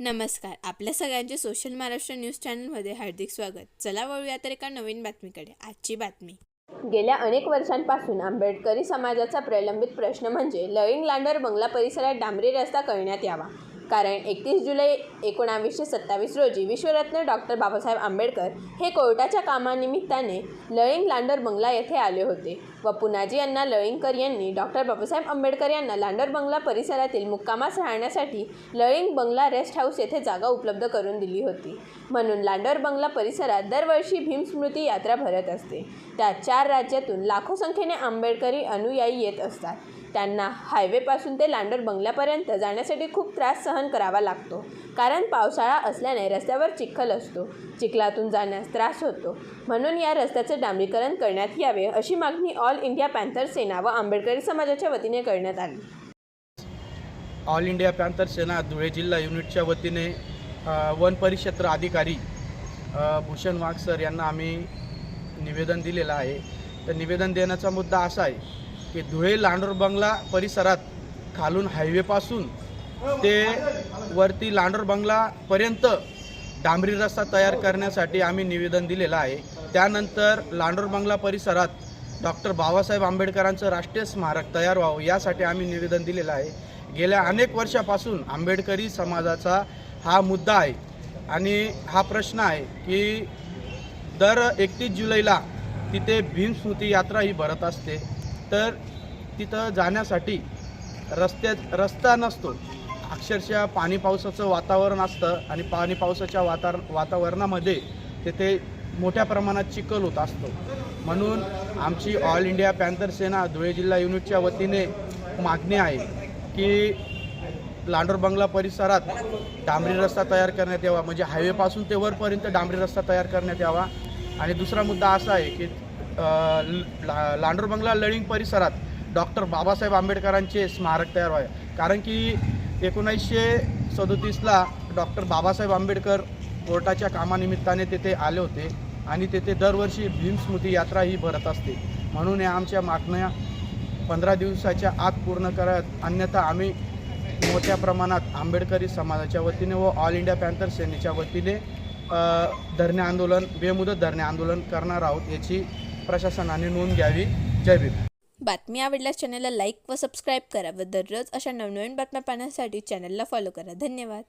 नमस्कार. आपल्या सगळ्यांचे सोशल महाराष्ट्र न्यूज चॅनलमध्ये हार्दिक स्वागत. चला वळूया तर एका नवीन बातमीकडे. आजची बातमी. गेल्या अनेक वर्षांपासून आंबेडकरी समाजाचा प्रलंबित प्रश्न म्हणजे लळिंग लांडर बंगला परिसरात डांबरी रस्ता करण्यात यावा. कारण एकतीस जुलै एकोणावीसशे सत्तावीस रोजी विश्वरत्न डॉक्टर बाबासाहेब आंबेडकर हे कोर्टाच्या कामानिमित्ताने लळिंग लांडर बंगला येथे आले होते व पुनाजी अण्णा लळिंगकर यांनी डॉक्टर बाबासाहेब आंबेडकर यांना लांडर बंगला परिसरातील मुक्कामास राहण्यासाठी लळिंग बंगला रेस्ट हाऊस येथे जागा उपलब्ध करून दिली होती. म्हणून लांडर बंगला परिसरात दरवर्षी भीमस्मृती यात्रा भरत असते. त्यात चार राज्यातून लाखो संख्येने आंबेडकरी अनुयायी येत असतात. त्यांना हायवेपासून ते लांडर बंगल्यापर्यंत जाण्यासाठी खूप त्रास सहन करावा लागतो. कारण पावसाळा असल्याने रस्त्यावर चिखल असतो. चिखलातून जाण्यास त्रास होतो. म्हणून या रस्त्याचे डांबरीकरण करण्यात यावे अशी मागणी ऑल इंडिया पॅन्थर सेना व आंबेडकरी समाजाच्या वतीने करण्यात आली. All India panther Sena Dhule जिल्हा युनिटच्या वतीने वन परिक्षेत्र अधिकारी भूषण वाघ सर यांना आम्ही निवेदन दिलेलं आहे. तर निवेदन देण्याचा मुद्दा असा आहे की धुळे लांडोर बंगला परिसरात खालून हायवेपासून ते वरती लांडोर बंगलापर्यंत डांबरी रस्ता तयार करण्यासाठी आम्ही निवेदन दिलेलं आहे. त्यानंतर लांडोर बंगला परिसरात डॉक्टर बाबासाहेब आंबेडकरांचं राष्ट्रीय स्मारक तयार व्हावं यासाठी आम्ही निवेदन दिलेलं आहे. गेल्या अनेक वर्षापासून आंबेडकरी समाजाचा हा मुद्दा आहे आणि हा प्रश्न आहे की दर एकतीस जुलैला तिथे भीमस्मृती यात्रा ही भरत असते. तर तिथं जाण्यासाठी रस्त्यात रस्ता नसतो. अक्षरशः पाणी पावसाचं वातावरण असतं आणि पाणी पावसाच्या वाता वातावरणामध्ये तिथे मोठ्या प्रमाणात चिखल होत असतो. म्हणून आमची all India panther Sena Dhule जिल्हा युनिटच्या वतीने मागणी आहे की लांडोर बंगला परिसरात डांबरी रस्ता तयार करण्यात यावा. म्हणजे हायवेपासून ते वरपर्यंत डांबरी रस्ता तयार करण्यात यावा. आणि दुसरा मुद्दा असा आहे की लांडोर बंगला लळिंग परिसरात डॉक्टर बाबासाहेब आंबेडकरांचे स्मारक तयार व्हावे. कारण की एकोणीसशे सदोतीसला डॉक्टर बाबासाहेब आंबेडकर कोर्टाच्या कामानिमित्ताने तेथे आले होते आणि तेथे दरवर्षी भीमस्मृती यात्रा ही भरत असते. म्हणून या आमच्या मागण्या पंधरा दिवसाच्या आत पूर्ण करत अन्यथा आम्ही मोठ्या प्रमाणात आंबेडकरी समाजाच्या वतीने व ऑल इंडिया पॅन्थर सेनेच्या वतीने धरणे आंदोलन बेमुदत धरणे आंदोलन करणार आहोत याची प्रशासनाने नोंद घ्यावी. जय भीम. बातमी आवडल्यास चॅनलला लाईक व सबस्क्राईब करा व दररोज अशा नवनवीन बातम्या पाहण्यासाठी चॅनलला फॉलो करा. धन्यवाद.